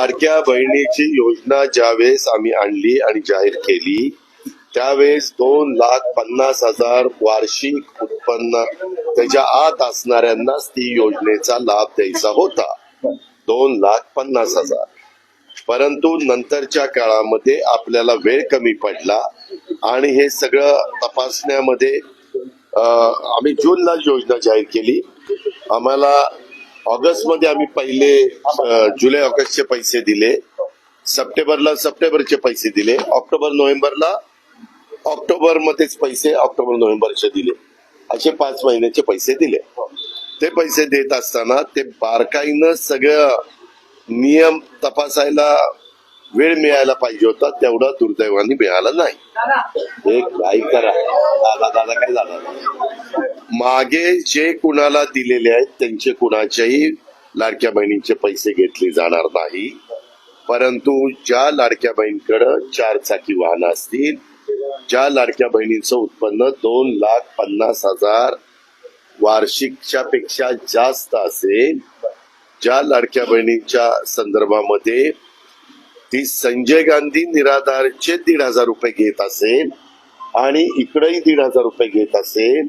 लाडक्या बहिणीची योजना ज्यावेळेस आम्ही आणली आणि जाहीर केली त्यावेळेस दोन लाख पन्नास हजार वार्षिक उत्पन्न त्याच्या आत असणाऱ्यांनाच ती योजनेचा लाभ द्यायचा होता. दोन लाख पन्नास हजार. परंतु नंतरच्या काळामध्ये आपल्याला वेळ कमी पडला आणि हे सगळं तपासण्यामध्ये आम्ही जूनला योजना जाहीर केली. आम्हाला ऑगस्टमध्ये आम्ही पहिले जुलै ऑगस्टचे पैसे दिले. सप्टेंबरला सप्टेंबरचे पैसे दिले. ऑक्टोबर नोव्हेंबरला ऑक्टोबर मध्येच पैसे ऑक्टोबर नोव्हेंबरचे दिले. असे पाच महिन्याचे पैसे दिले. ते पैसे देत असताना ते बारकाईनं सगळं नियम तपासायला वेळ मिळायला पाहिजे होता. तेवढा दुर्दैवाने मिळाला नाही. एक काय करा. दादा दादा काय झालं? मागे जे कुणाला दिलेले आहेत त्यांचे कुणाच्याही लाडक्या बहिणींचे पैसे घेतले जाणार नाही. परंतु ज्या लाडक्या बहिणीकडं चार चाकी वाहनं असतील ज्या लाडक्या बहिणीचं उत्पन्न दोन लाख पन्नास हजार वार्षिकच्या पेक्षा जास्त असेल ज्या लाडक्या बहिणीच्या संदर्भामध्ये ती संजय गांधी निराधारचे दीड हजार रुपये घेत असेल आणि इकडेही दीड हजार रुपये घेत असेल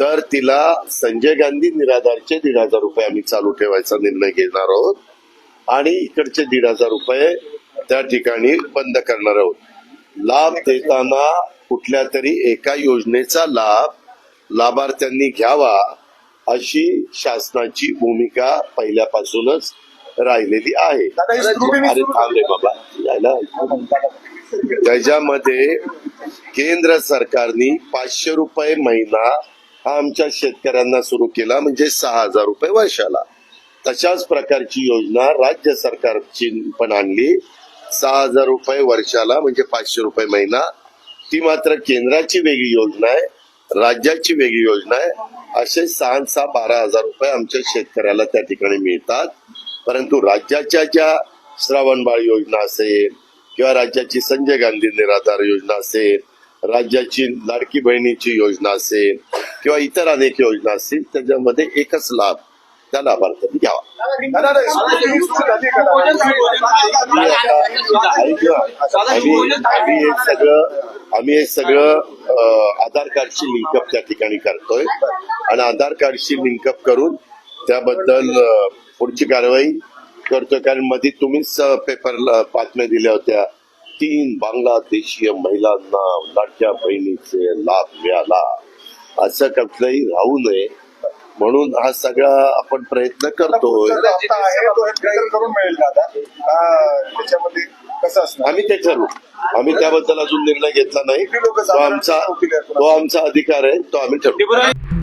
तर तिला संजय गांधी निराधारचे दीड हजार रुपये आम्ही चालू ठेवायचा निर्णय घेणार आहोत. आणि इकडचे दीड हजार रुपये त्या ठिकाणी बंद करणार आहोत. लाभ देताना कुठल्या तरी एका योजनेचा लाभ लाभार्थ्यांनी घ्यावा अशी शासनाची भूमिका पहिल्यापासूनच राहिलेली आहे. अरे थांब रे बाबा. यायला. त्याच्यामध्ये केंद्र सरकारने पाचशे रुपये महिना आमच्या शेतकऱ्यांना सुरू केला म्हणजे सहा हजार रुपये वर्षाला. तशाच प्रकारची योजना राज्य सरकारची पण आणली. सहा हजार रुपये वर्षाला म्हणजे पाचशे रुपये महिना. ती मात्र केंद्राची वेगळी योजना आहे राज्याची वेगळी योजना आहे. असे सहा सहा बारा हजार रुपये आमच्या शेतकऱ्याला त्या ठिकाणी मिळतात. परंतु राज्याच्या ज्या श्रावणबाळ योजना असेल किंवा राज्याची संजय गांधी निराधार योजना असेल राज्याची लाडकी बहिणीची योजना असेल किंवा इतर अनेक योजना असतील त्याच्यामध्ये एकच लाभ त्या लाभार्थ्यांनी घ्यावा. आम्ही हे सगळं आम्ही हे सगळं आधार कार्डची लिंकअप त्या ठिकाणी करतोय. आणि आधार कार्डशी लिंकअप करून त्याबद्दल पुढची कारवाई करतोय. कारण मध्ये तुम्हीच पेपरला बातम्या दिल्या होत्या. तीन बांगलादेशीय महिलांना लाडक्या बहिणीचे लाभ मिळाला. असं कुठलंही राहू नये. म्हणून हा सगळा आपण प्रयत्न करतोय. करून मिळेल त्याच्यामध्ये कसं असणार? आम्ही ते ठरवू. आम्ही त्याबद्दल अजून निर्णय घेतला नाही. तो आमचा तो आमचा अधिकार आहे तो आम्ही ठरवू.